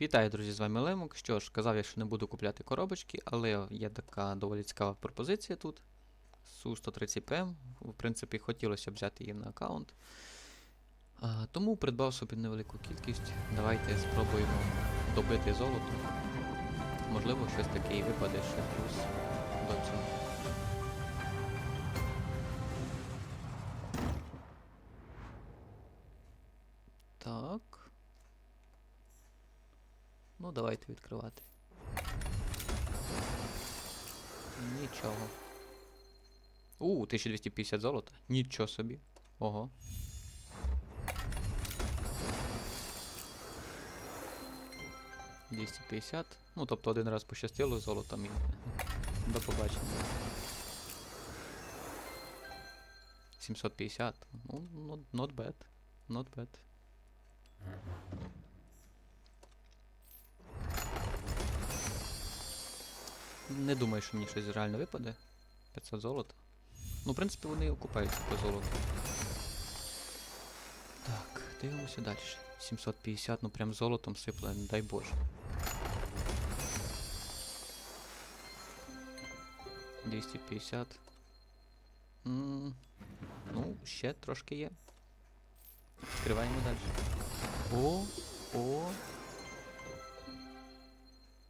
Вітаю, друзі, з вами Лемок. Що ж, казав я, що не буду купляти коробочки, але є така доволі цікава пропозиція тут. Су-130PM. В принципі, хотілося взяти її на аккаунт. А, тому придбав собі невелику кількість. Давайте спробуємо добити золото. Можливо, щось таке і випаде ще плюс до цього. Ну, давайте відкривати. Нічого. У, 1250 золота. Нічого собі. Ого. Двісті п'ятдесят. Ну, тобто один раз пощастило золотом і до побачення. 750. Ну, not, not bad. Not bad. Не думаю, що мені щось реально випаде. 500 золота. Ну, в принципі, вони окупаються по золоту. Так, дивимося далі. 750, ну прям золотом сипле, не дай Боже. 250. М, Ну, ще трошки є. Відкриваємо далі. О, о.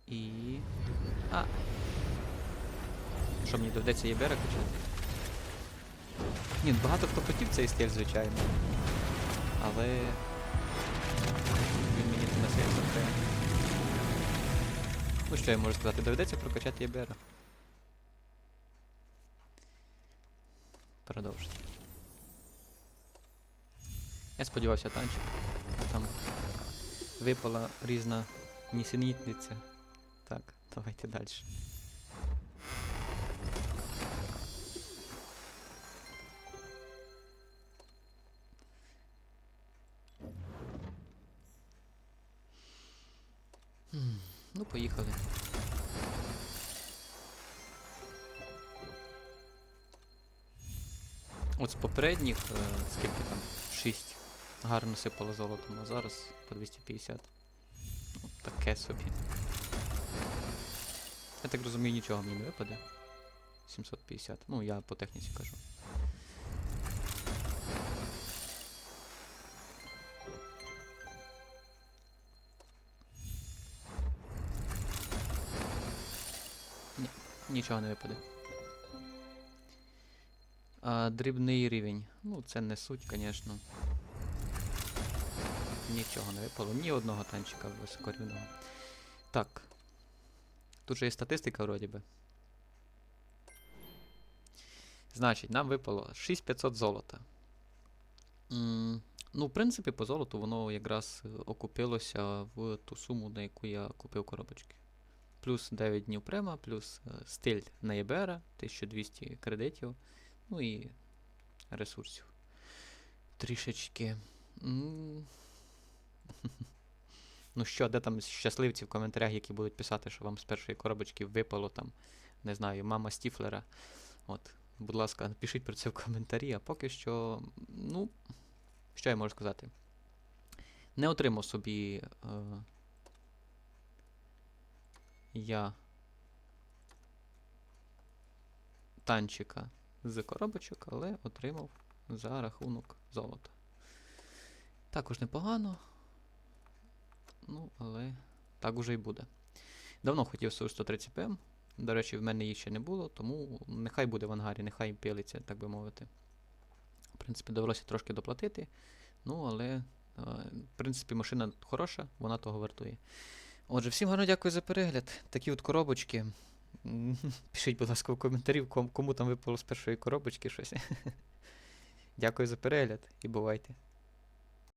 І. А. Що мені доведеться ЄБР качати? Ні, ну, багато хто хотів цей стиль, звичайно. Але. Він мені не на серце треба. Ну що я можу сказати? Доведеться прокачати ЄБР. Продовжити. Я сподівався танчик. Там випала різна нісенітниця. Так, давайте далі. Ну, поїхали. От з попередніх, е, скільки там, 6 гарно сипало золотом, а зараз по 250. Ну, таке собі. Я так розумію, нічого мені не випаде. 750. Ну, я по техніці кажу. Нічого не випаде. А, дрібний рівень. Ну, це не суть, звісно. Нічого не випало, ні одного танчика високорівного. Так. Тут же є статистика, вроді би. Значить, нам випало 6500 золота. М, ну, в принципі, по золоту воно якраз е, окупилося в ту суму, на яку я купив коробочки. Плюс 9 днів према, плюс е, стиль на ЄБР, 1200 кредитів, ну і ресурсів. Трішечки. Ну що, де там щасливці в коментарях, які будуть писати, що вам з першої коробочки випало там, не знаю, мама Стіфлера. От, будь ласка, напишіть про це в коментарі, а поки що, ну, що я можу сказати? Не отримав собі е, я танчика з коробочок, але отримав за рахунок золота. Також непогано. Ну, але так уже й буде. Давно хотів су 130 ПМ. До речі, в мене їх ще не було, тому нехай буде в ангарі, нехай пилиться, так би мовити. В принципі, довелося трошки доплатити. Ну, але, е, в принципі, машина хороша, вона того вартує. Отже, всім гарно дякую за перегляд. Такі от коробочки. Пишіть, будь ласка, в коментарі, кому там випало з першої коробочки щось. Дякую за перегляд і бувайте.